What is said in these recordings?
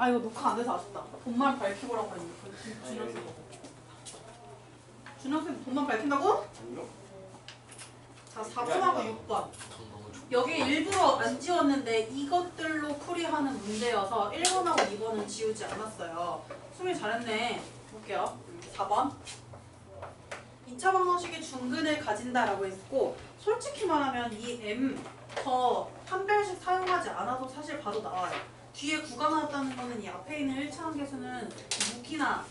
아 이거 녹화 안 돼서 아쉽다. 돈만 밝히고라고 했는데 준- 준영 쌤. 준영 쌤 돈만 밝힌다고? 자 4번하고 6번. 여기 일부러 안 지웠는데 이것들로 풀이하는 문제여서 1번하고 2번은 지우지 않았어요. 수미 잘했네. 볼게요. 4번. 2차 방정식이 중근을 가진다라고 했고 솔직히 말하면 이 M 저 판별식 사용하지 않아도 사실 바로 나와요. 뒤에 9가 나왔다는 거는 이 앞에 있는 1차 함 계수는 6이나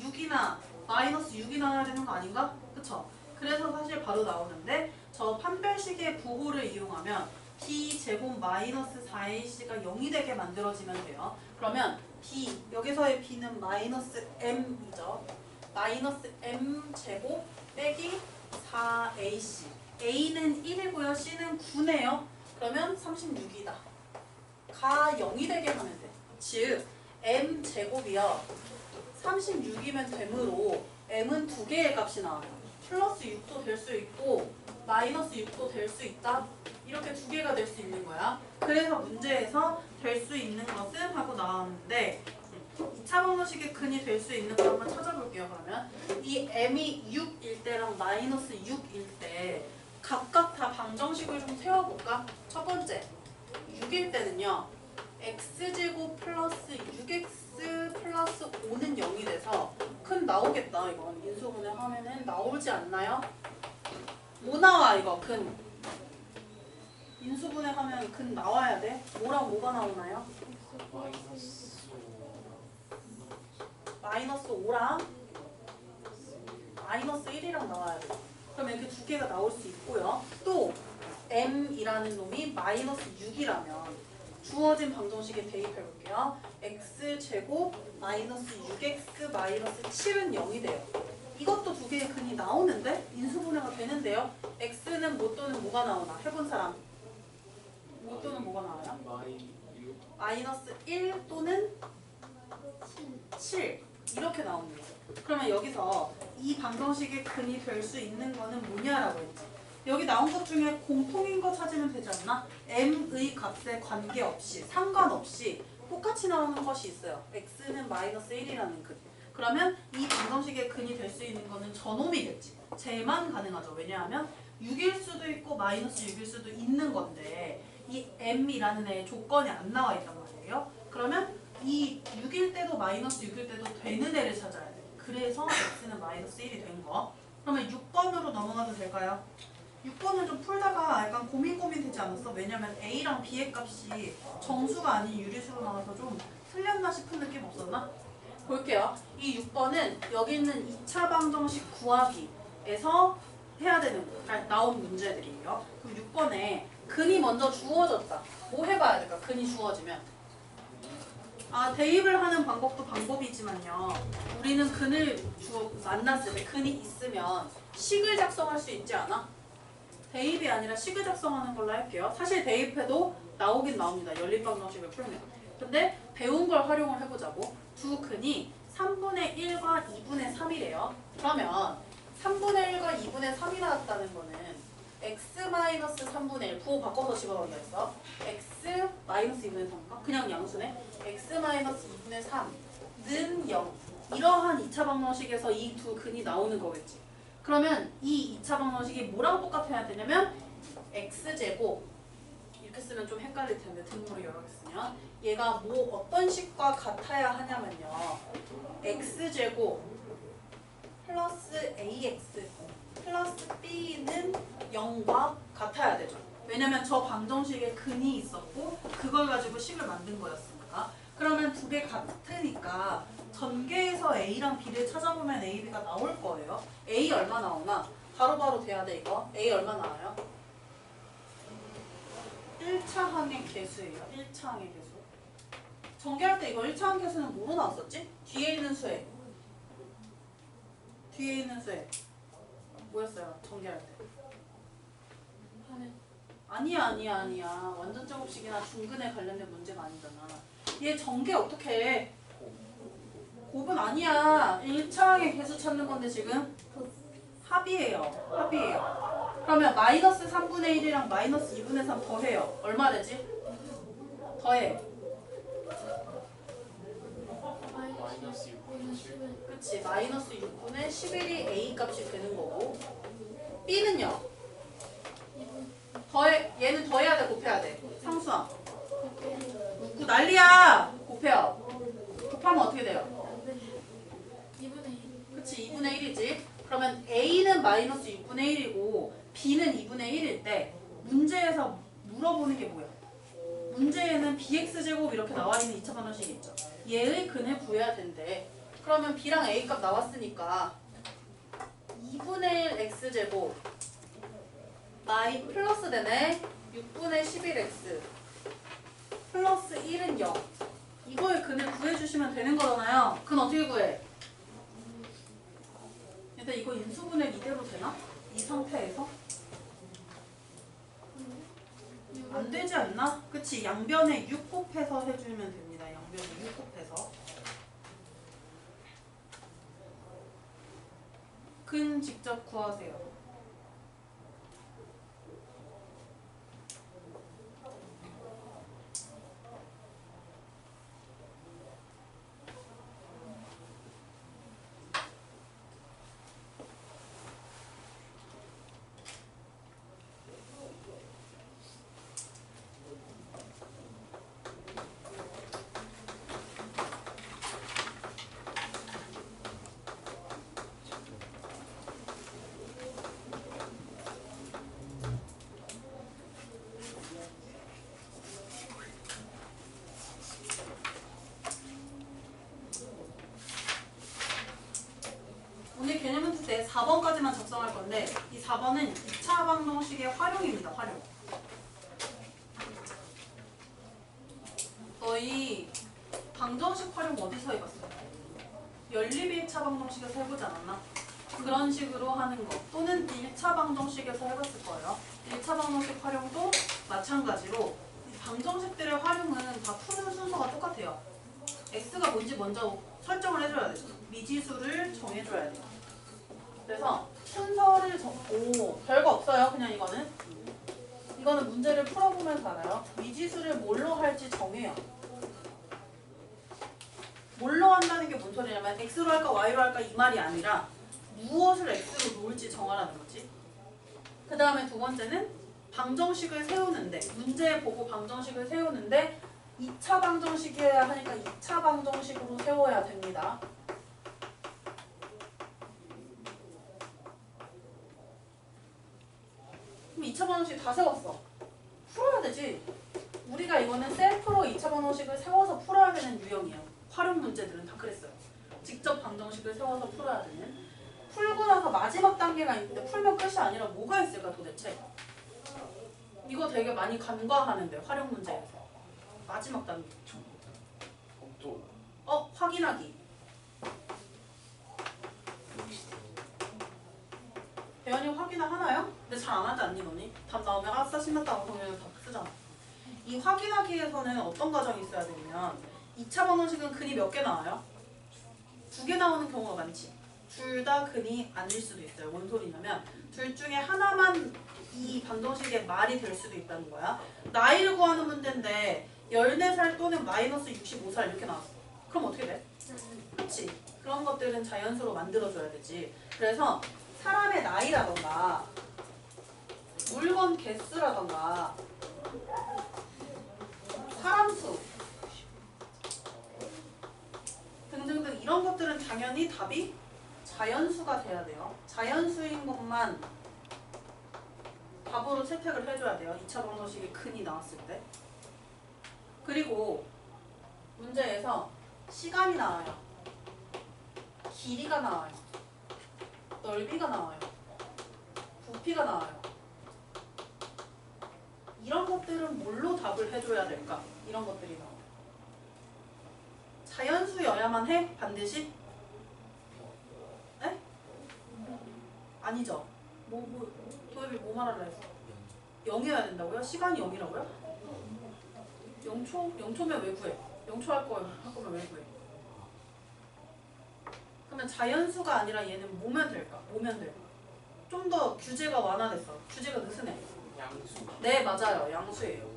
6이나 마이너스 6이 나와야 되는 거 아닌가? 그쵸? 그래서 사실 바로 나오는데 저 판별식의 부호를 이용하면 b 제곱 마이너스 4ac가 0이 되게 만들어지면 돼요. 그러면 b 여기서의 b는 마이너스 m이죠. 마이너스 m 제곱 빼기 4ac a는 1이고요. c는 9네요. 그러면 36이다. 가 0이 되게 하면 돼. 즉 m 제곱이요. 36이면 되므로 m은 두 개의 값이 나와요. 플러스 6도 될 수 있고 마이너스 6도 될 수 있다. 이렇게 두 개가 될 수 있는 거야. 그래서 문제에서 될 수 있는 것은 하고 나왔는데 2차 방정식의 근이 될 수 있는 거 한번 찾아볼게요. 그러면 이 m이 6일 때랑 마이너스 6일 때 각각 다 방정식을 좀 세워볼까? 첫 번째 6일 때는요. x제곱 플러스 6x 플러스 5는 0이 돼서 큰 나오겠다 이건 인수분해 하면은 나오지 않나요? 뭐 나와 이거 근 인수분해 하면 근 나와야 돼 뭐랑 뭐가 나오나요? 마이너스 5랑 마이너스 1이랑 나와야 돼 그럼 이렇게 두 개가 나올 수 있고요 또 m이라는 놈이 마이너스 6이라면 주어진 방정식에 대입해 볼게요. x제곱 마이너스 6x 마이너스 7은 0이 돼요. 이것도 두 개의 근이 나오는데 인수분해가 되는데요. x는 뭐 또는 뭐가 나오나? 해본 사람. 뭐 또는 뭐가 나와요? 마이너스 1 또는 7 이렇게 거죠. 그러면 여기서 이 방정식의 근이 될 수 있는 거는 뭐냐라고 했지. 여기 나온 것 중에 공통인 거 찾으면 되지 않나? m의 값에 관계없이 상관없이 똑같이 나오는 것이 있어요. x는 마이너스 1이라는 근. 그러면 이 방정식의 근이 될 수 있는 거는 저놈이겠지. 쟤만 가능하죠. 왜냐하면 6일 수도 있고 마이너스 6일 수도 있는 건데 이 m이라는 애의 조건이 안 나와 있단 말이에요. 그러면 이 6일 때도 마이너스 6일 때도 되는 애를 찾아야 돼. 그래서 x는 마이너스 1이 된 거. 그러면 6번으로 넘어가도 될까요? 6번을 좀 풀다가 약간 고민 고민 되지 않았어? 왜냐면 A랑 B의 값이 정수가 아닌 유리수로 나와서 좀 틀렸나 싶은 느낌 없었나? 볼게요. 이 6번은 여기 있는 2차 방정식 구하기에서 해야 되는 거, 그러니까 나온 문제들이에요. 그럼 6번에 근이 먼저 주어졌다. 뭐 해봐야 될까? 근이 주어지면. 아 대입을 하는 방법도 방법이지만요. 우리는 근을 주어 만났을 때 근이 있으면 식을 작성할 수 있지 않아? 대입이 아니라 식을 작성하는 걸로 할게요. 사실 대입해도 나오긴 나옵니다. 연립방 정식을 풀면. 근데 배운 걸 활용을 해보자고. 두 근이 3분의 1과 2분의 3이래요. 그러면 3분의 1과 2분의 3이 나왔다는 거는 x-3분의 1 부호 바꿔서 집어넣는다 했어. x 마이너스 2분의 3인가? 그냥 양수네. x-2분의 3는 0. 이러한 2차 방정식에서 이 두 근이 나오는 거겠지. 그러면 이 2차 방정식이 뭐랑 똑같아야 되냐면 x제곱 이렇게 쓰면 좀 헷갈릴 텐데 개 쓰면 얘가 뭐 어떤 식과 같아야 하냐면요. X제곱 플러스 ax 플러스 b는 0과 같아야 되죠. 왜냐면 저 방정식에 근이 있었고 그걸 가지고 식을 만든 거였으니까 그러면 두 개 같으니까 전개에서 A랑 B를 찾아보면 A, B가 나올 거예요. A 얼마 나오나? 바로바로 돼야 돼 이거. A 얼마 나와요? 1차 항의 개수예요. 1차 항의 개수. 전개할 때 이거 1차 항 개수는 뭐로 나왔었지? 뒤에 있는 수에. 뒤에 있는 수에. 뭐였어요? 전개할 때. 아니야 아니야 아니야. 완전 제곱식이나 중근에 관련된 문제가 아니잖아. 얘 전개 어떻게 해? 곱은 아니야. 1차항의 개수 찾는 건데 지금 합이에요. 합이에요. 그러면 마이너스 3분의 1이랑 마이너스 2분의 3 더해요. 얼마 되지? 더해. 마이너스 6분의 7 그치 마이너스 6분의 11이 A 값이 되는 거고 B는요 더해 얘는 더해야 돼 곱해야 돼 상수함 난리야 곱해요 곱하면 어떻게 돼요? 2분의 1 그치 2분의 1이지 그러면 A는 마이너스 6분의 1이고 B는 2분의 1일 때 문제에서 물어보는 게 뭐야? 문제에는 bx제곱 이렇게 나와 있는 2차 방정식이 있죠. 얘의 근을 구해야 된대. 그러면 b랑 a 값 나왔으니까 2분의 1 x제곱 y 플러스 되네 6분의 11x 플러스 1은 0 이거의 근을 구해주시면 되는 거잖아요. 근 어떻게 구해? 일단 이거 인수분해 이대로 되나? 이 상태에서? 안 되지 않나? 그치 양변에 6 곱해서 해주면 됩니다. 양변에 6 곱해서 근 직접 구하세요. 오늘 개념 문제 때 4번까지만 작성할 건데 이 4번은 2차 방정식의 활용입니다. 활용. 너희 방정식 활용 어디서 해봤어요? 연립 1차 방정식에서 해보지 않았나? 그런 식으로 하는 거 또는 1차 방정식에서 해봤을 거예요. 1차 방정식 활용도 마찬가지로 이 방정식들의 활용은 다 푸는 순서가 똑같아요. x가 뭔지 먼저 설정을 해줘야 돼. 미지수를 정해줘야 돼. 그래서 순서를 정, 오, 별거 없어요. 그냥 이거는. 이거는 문제를 풀어보면서 알아요. 미지수를 뭘로 할지 정해요. 뭘로 한다는 게 뭔 소리냐면 x로 할까 y로 할까 이 말이 아니라 무엇을 x로 놓을지 정하라는 거지. 그 다음에 두 번째는 방정식을 세우는데 문제 보고 방정식을 세우는데 2차 방정식이어야 하니까 2차 방정식으로 세워야 됩니다. 그럼 2차 방정식 다 세웠어. 풀어야 되지. 우리가 이거는 셀프로 2차 방정식을 세워서 풀어야 되는 유형이에요. 활용 문제들은 다 그랬어요. 직접 방정식을 세워서 풀어야 되는. 풀고 나서 마지막 단계가 있는데 풀면 끝이 아니라 뭐가 있을까 도대체? 이거 되게 많이 간과하는데 활용 문제에서. 마지막 단계. 또어 확인하기. 대현이 확인을 하나요? 근데 잘 안 하지 않니 너니? 답 나오면 아싸 신났다고 그러면 답 쓰잖아. 이 확인하기에서는 어떤 과정이 있어야 되냐면 2차 방정식은 근이 몇 개 나와요? 두 개 나오는 경우가 많지. 둘 다 근이 아닐 수도 있어요. 뭔 소리냐면 둘 중에 하나만 이 방정식의 말이 될 수도 있다는 거야. 나이를 구하는 문제인데 14살 또는 마이너스 65살 이렇게 나왔어. 그럼 어떻게 돼? 그렇지. 그런 것들은 자연수로 만들어줘야 되지. 그래서 사람의 나이라던가 물건 개수라던가 사람 수 등등등 이런 것들은 당연히 답이 자연수가 돼야 돼요. 자연수인 것만 답으로 채택을 해줘야 돼요. 2차 방정식이 근이 나왔을 때. 그리고 문제에서 시간이 나와요. 길이가 나와요. 넓이가 나와요. 부피가 나와요. 이런 것들은 뭘로 답을 해줘야 될까? 이런 것들이 나와요. 자연수여야만 해? 반드시? 네? 아니죠. 뭐, 뭐, 도엽이 뭐 말하려 했어? 0이어야 된다고요? 시간이 0이라고요? 0초? 0초면 왜 구해? 0초 할 거면, 할 거면 왜 구해? 그러면 자연수가 아니라 얘는 뭐면 될까? 뭐면 될까? 좀 더 규제가 완화됐어. 규제가 느슨해. 양수 네, 맞아요. 양수예요.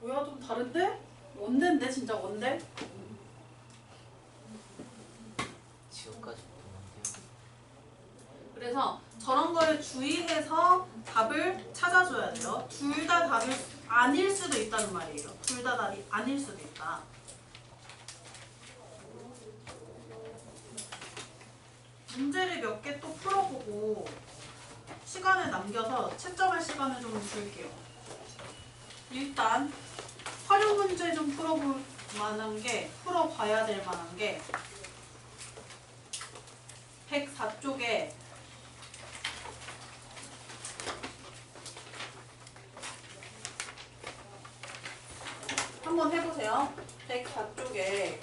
뭐야, 좀 다른데? 원대인데 진짜 원대? 지금까지. 그래서 저런 거에 주의해서 답을 찾아줘야 돼요. 둘 다 답이 아닐 수도 있다는 말이에요. 둘 다 답이 아닐 수도 있다. 문제를 몇 개 또 풀어보고 시간을 남겨서 채점할 시간을 좀 줄게요. 일단 활용 문제 좀 풀어볼 만한 게 풀어봐야 될 만한 게 104쪽에 한번 해보세요. 104쪽에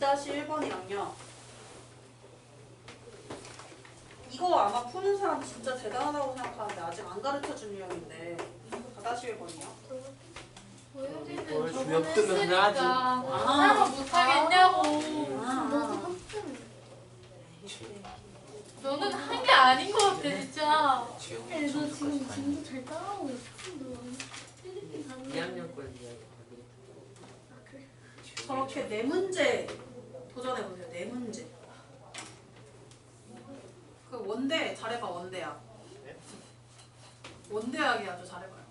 2-1번이랑요. 이거 아마 푸는 사람 진짜 대단하다고 생각하는데 아직 안 가르쳐준 유형인데 4-1번이요. 보여지는 보여주면 저번에 뜨면 해야지. 했으니까 아. 설마 못하겠냐고 아, 너는 한 게 아닌 것 같아 진짜 지금 네, 너 지금 진도 잘 따라하고 있어. 너 필리핀 가는 2학년 걸 이야기 아? 저렇게 네 문제 도전해보세요. 네 문제. 그 원대 잘해봐 원대야. 원대하게 아주 잘해봐요.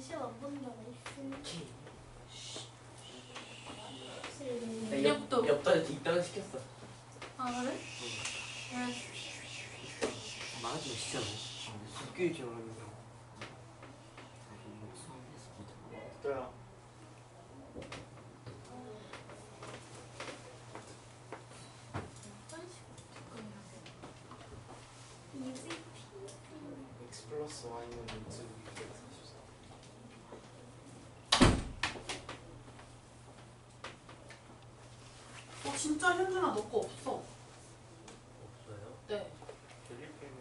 시험 안 본다고 했으니. 인력도. 옆 달에 입당을 시켰어. 아 그래? 망하지 진짜. 학교에 지원하면서. X 플러스 Y는 X 어 진짜 현준아 너 거 없어. 없어요? 네. 필리핀은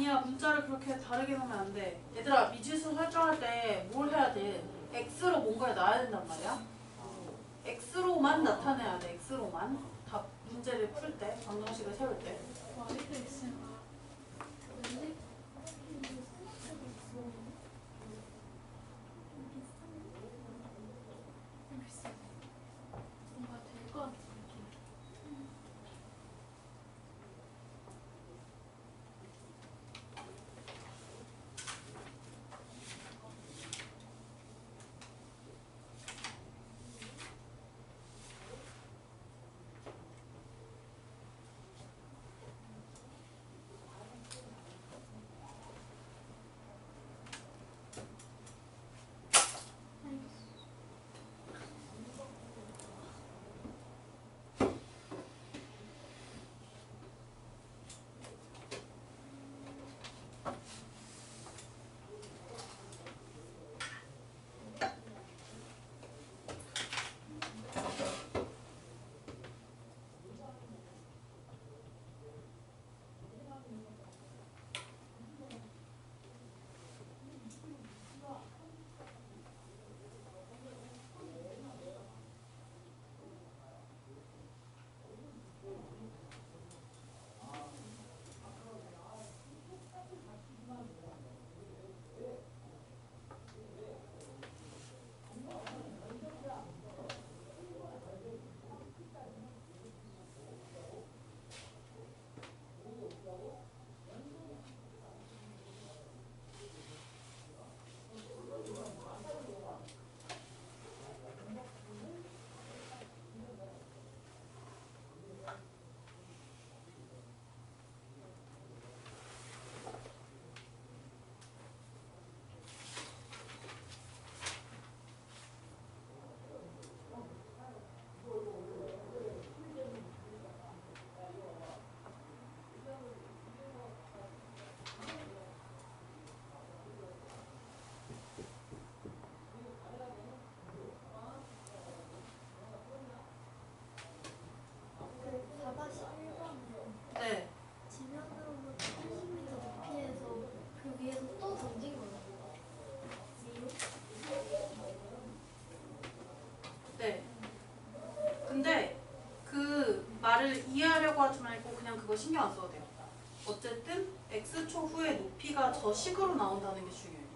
아니야 문자를 그렇게 다르게 놓으면 안 돼. 얘들아 미지수 설정할 때 뭘 해야 돼? x로 뭔가를 놔야 된단 말이야. x로만 나타내야 돼. x로만. 답 문제를 풀 때, 방정식을 세울 때. 있으면 그거 신경 안 써도 돼요. 어쨌든 x초 후의 높이가 저 식으로 나온다는 게 중요해요.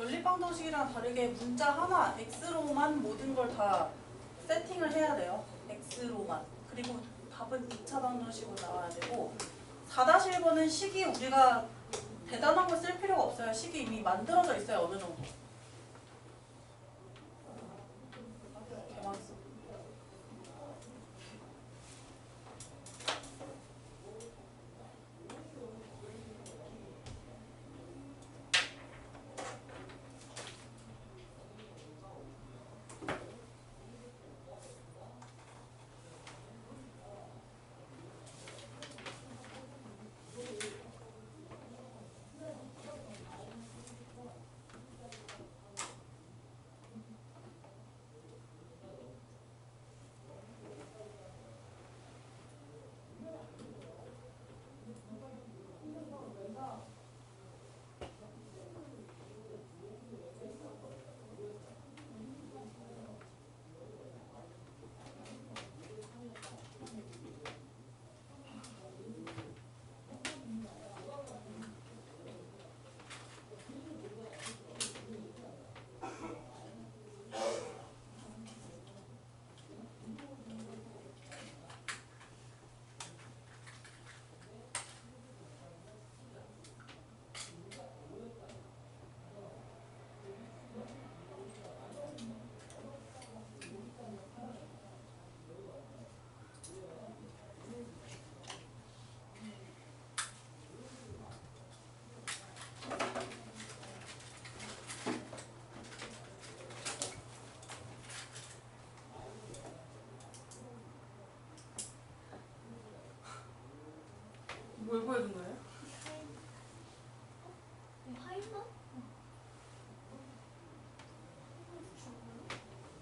연립방정식이랑 다르게 문자 하나 x로만 모든 걸 다 세팅을 해야 돼요. x로만. 그리고 답은 2차 방정식으로 나와야 되고 4-1번은 식이 우리가 대단한 걸 쓸 필요가 없어요. 식이 이미 만들어져 있어요. 어느 정도. 뭘 보여준 거예요? 하이만?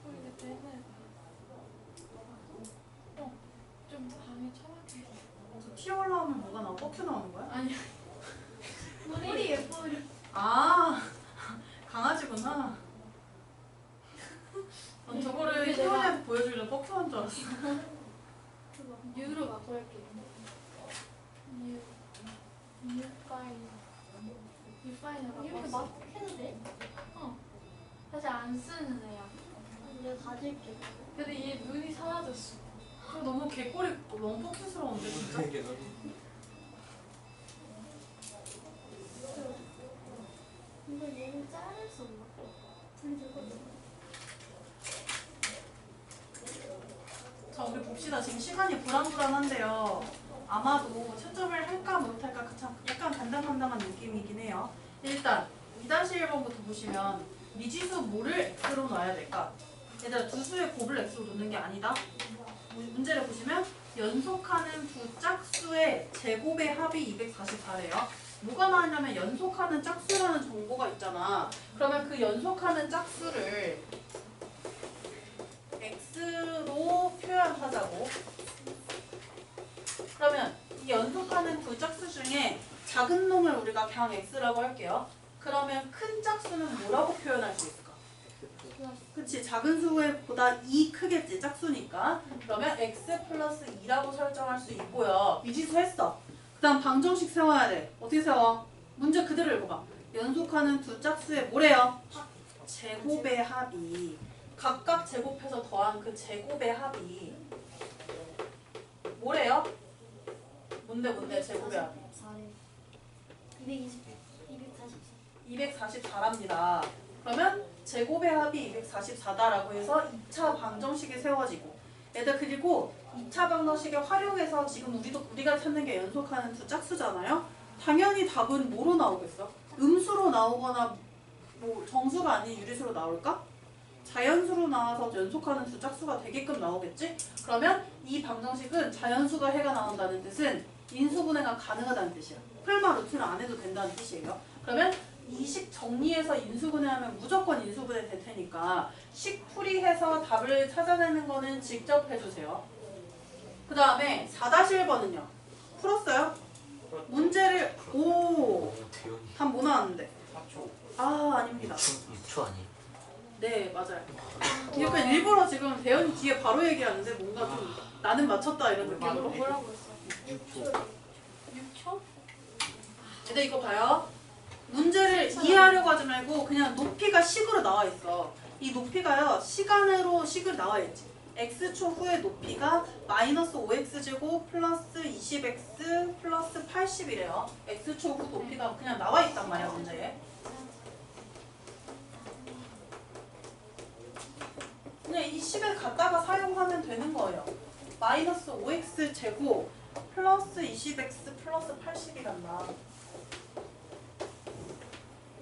우리 그때 옛날에 어, 좀 방에 처박혀 저 튀어 올라오면 뭐가 나와? 뻑큐 나오는 거야? 아니 머리 예뻐요. 아 강아지구나. 난 저거를 이게 내가- 희원이한테 보여주려고 뻑큐한 줄 알았어. 유로 바꿔할게 유 유파인 유파인으로 이렇게 바꿨어 막 해도 돼? 사실 안 쓰는 애야 내가 가질게. 근데 얘 눈이 사라졌어 저 너무 개꼬리 너무 뻑큐스러운데 진짜. 이게 너무 자를 수 없나? 둘이 들거든. 자 우리 봅시다. 지금 시간이 불안불안한데요. 아마도 채점을 할까 못할까 그참 약간 간당간당한 느낌이긴 해요. 일단 2-1번부터 보시면 미지수 뭐를 X로 넣어야 될까? 얘들아 두 수의 곱을 X로 놓는 게 아니다. 문- 문제를 보시면 연속하는 두 짝수의 제곱의 합이 244래요. 뭐가 나왔냐면 연속하는 짝수라는 정보가 있잖아. 그러면 그 연속하는 짝수를 x로 표현하자고. 그러면 이 연속하는 두 짝수 중에 작은 놈을 우리가 그냥 x라고 할게요. 그러면 큰 짝수는 뭐라고 표현할 수 있을까? 그치 작은 수보다 2 크겠지 짝수니까 그러면 x 플러스 2라고 설정할 수 있고요 미지수 했어 그 다음 방정식 세워야 돼 어떻게 세워? 문제 그대로 읽어봐 연속하는 두 짝수의 뭐래요? 제곱의 합이 각각 제곱해서 더한 그 제곱의 합이 뭐래요? 뭔데 뭔데 제곱의 합이 4래. 220. 244. 244랍니다. 그러면 제곱의 합이 244다라고 해서 2차 방정식이 세워지고 얘들 그리고 2차 방정식을 활용해서 지금 우리도 우리가 찾는 게 연속하는 두 짝수잖아요. 당연히 답은 뭐로 나오겠어? 음수로 나오거나 뭐 정수가 아닌 유리수로 나올까? 자연수로 나와서 연속하는 두 짝수가 되게끔 나오겠지? 그러면 이 방정식은 자연수가 해가 나온다는 뜻은 인수분해가 가능하다는 뜻이야. 풀마 루트는 안 해도 된다는 뜻이에요. 그러면 이식 정리해서 인수분해 하면 무조건 인수분해 될 테니까 식 풀이해서 답을 찾아내는 거는 직접 해주세요. 그 다음에 4-1번은요. 풀었어요? 문제를 오! 답 뭐 나왔는데? 4초. 아 아닙니다. 6초 아니에요? 네 맞아요. 약간 일부러 지금 대현이 뒤에 바로 얘기하는데 뭔가 좀 나는 맞췄다 이런 느낌으로. 뭐라고 했어? 6초 6초? 근데 이거 봐요. 문제를 이해하려고 하지 말고 그냥 높이가 식으로 나와 있어. 이 높이가요 시간으로 식을 나와 있지. x초 후의 높이가 마이너스 5x제곱 플러스 20x 플러스 80이래요. x초 후 높이가 그냥 나와 있단 말이야 문제에. 그냥 이 식을 갖다가 사용하면 되는 거예요. 마이너스 5x 제곱 플러스 20x 플러스 80이란다.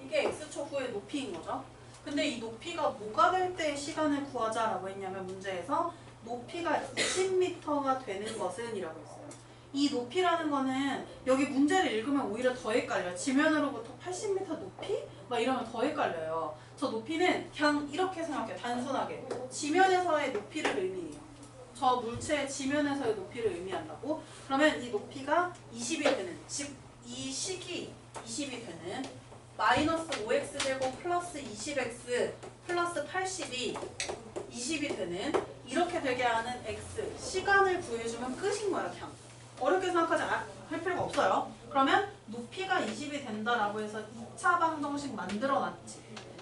이게 x 초 후의 높이인 거죠. 근데 이 높이가 뭐가 될 때 시간을 구하자라고 했냐면 문제에서 높이가 20m가 되는 것은 이라고 했어요. 이 높이라는 거는 여기 문제를 읽으면 오히려 더 헷갈려요. 지면으로부터 80m 높이? 막 이러면 더 헷갈려요. 저 높이는 그냥 이렇게 생각해요. 단순하게. 지면에서의 높이를 의미해요. 저 물체의 지면에서의 높이를 의미한다고? 그러면 이 높이가 20이 되는, 즉 이 식이 20이 되는 마이너스 5x 제곱 플러스 20x 플러스 80이 20이 되는 이렇게 되게 하는 x 시간을 구해주면 끝인 거야 그냥. 어렵게 생각하지 아- 할 필요가 없어요. 그러면 높이가 20이 된다라고 해서 2차 방정식 만들어놨지.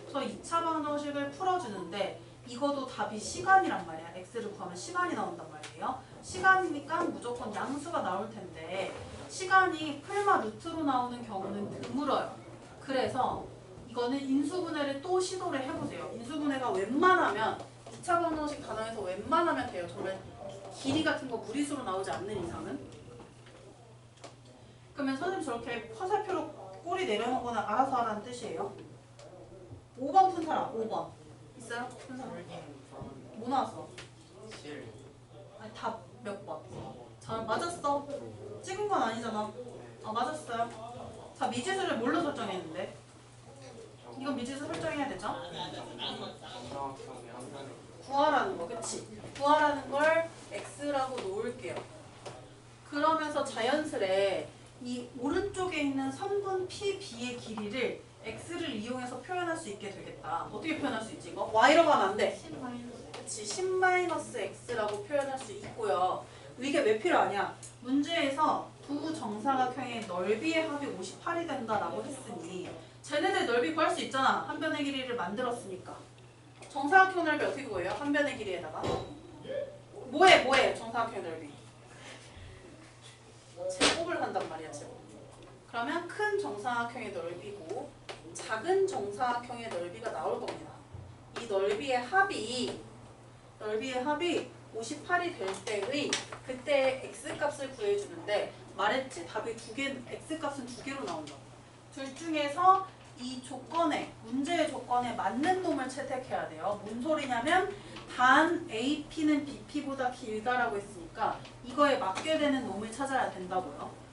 그래서 2차 방정식을 풀어주는데 이것도 답이 시간이란 말이야. X를 구하면 시간이 나온단 말이에요. 시간이니까 무조건 양수가 나올 텐데 시간이 풀마 루트로 나오는 경우는 드물어요 그래서 이거는 인수분해를 또 시도를 해보세요. 인수분해가 웬만하면 2차 방정식 단어에서 웬만하면 돼요. 정말 길이 같은 거 무리수로 나오지 않는 이상은. 그러면 선생님 저렇게 화살표로 꼬리 내려놓거나 알아서 하라는 뜻이에요. 5번 푼 사람 5번 있어요? 푼 사람 뭐 나왔어? 7. 아니 답몇 번? 잘 맞았어. 찍은 건 아니잖아. 어 맞았어요. 자 미지수를 뭘로 설정했는데? 이건 미지수 설정해야 되죠? 구하라는 거, 그치? 구하라는 걸 x라고 놓을게요. 그러면서 자연스레 이 오른쪽에 있는 성분 PB의 길이를 x를 이용해서 표현할 수 있게 되겠다. 어떻게 표현할 수 있지 이거? y로 가면 안 돼. 10 마이너스. 그치 10-x라고 표현할 수 있고요. 이게 왜 필요하냐? 문제에서 두 정사각형의 넓이의 합이 58이 된다라고 했으니 쟤네들 넓이 구할 수 있잖아. 한 변의 길이를 만들었으니까. 정사각형 넓이 어떻게 구해요? 한 변의 길이에다가 뭐해 뭐해 정사각형 넓이 제곱을 한단 말이야 제곱. 그러면 큰 정사각형의 넓이고 작은 정사각형의 넓이가 나올 겁니다. 이 넓이의 합이 넓이의 합이 58이 될 때의 그때 x 값을 구해주는데 말했지 답이 두 개, x 값은 두 개로 나온다. 둘 중에서 이 조건에 문제의 조건에 맞는 놈을 채택해야 돼요. 뭔 소리냐면 단 AP는 BP보다 길다라고 했으니까 이거에 맞게 되는 놈을 찾아야 된다고요.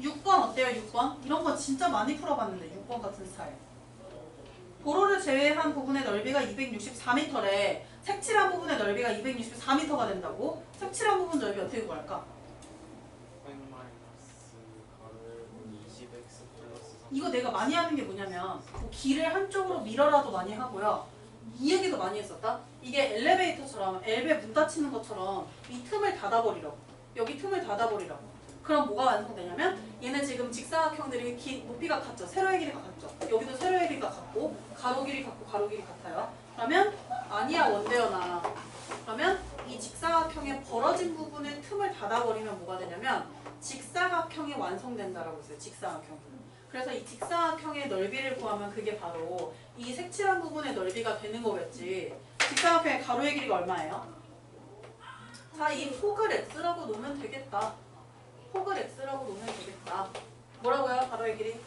6번 어때요? 6번? 이런 거 진짜 많이 풀어봤는데 6번 같은 스타일. 도로를 제외한 부분의 넓이가 264m래. 색칠한 부분의 넓이가 264m가 된다고? 색칠한 부분 넓이 어떻게 구할까? 100 마이너스 가를 20x 플러스 3 이거 내가 많이 하는 게 뭐냐면 뭐 길을 한쪽으로 밀어라도 많이 하고요. 이 얘기도 많이 했었다. 이게 엘리베이터처럼 엘베 문 닫히는 것처럼 이 틈을 닫아버리라고. 여기 틈을 닫아버리라고. 그럼 뭐가 완성되냐면 얘는 지금 직사각형들이 기, 높이가 같죠. 세로의 길이가 같죠. 여기도 세로의 길이가 같고 가로 길이 같고 가로 길이 같아요. 그러면 아니야 원대연아. 그러면 이 직사각형의 벌어진 부분의 틈을 닫아버리면 뭐가 되냐면 직사각형이 완성된다라고 했어요. 직사각형. 그래서 이 직사각형의 넓이를 구하면 그게 바로 이 색칠한 부분의 넓이가 되는 거겠지. 직사각형의 가로의 길이가 얼마예요? 자, 이 폭을 x라고 놓으면 되겠다. 폭을 x라고 놓으면 되겠다. 뭐라고요? 가로의 길이?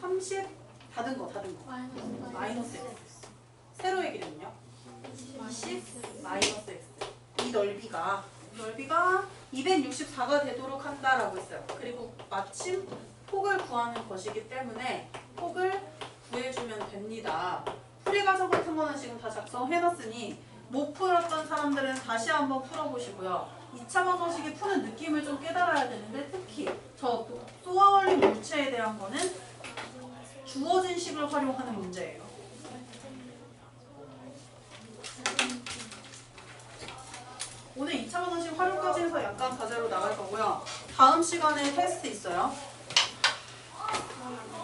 30 닫은 거, 닫은 거. 마이너스. 마이너스 x. 세로의 길이는요? 20 마이너스 x. 이 넓이가 넓이가 264가 되도록 한다라고 했어요. 그리고 마침 폭을 구하는 것이기 때문에 폭을 구해주면 됩니다. 풀이 과정 같은 거는 지금 다 작성해놨으니 못 풀었던 사람들은 다시 한번 풀어보시고요. 2차 방정식이 푸는 느낌을 좀 깨달아야 되는데 특히 저 쏘아올린 물체에 대한 거는 주어진 식을 활용하는 문제예요. 오늘 2차 방정식 활용까지 해서 약간 과제로 나갈 거고요. 다음 시간에 테스트 있어요. Mm -hmm.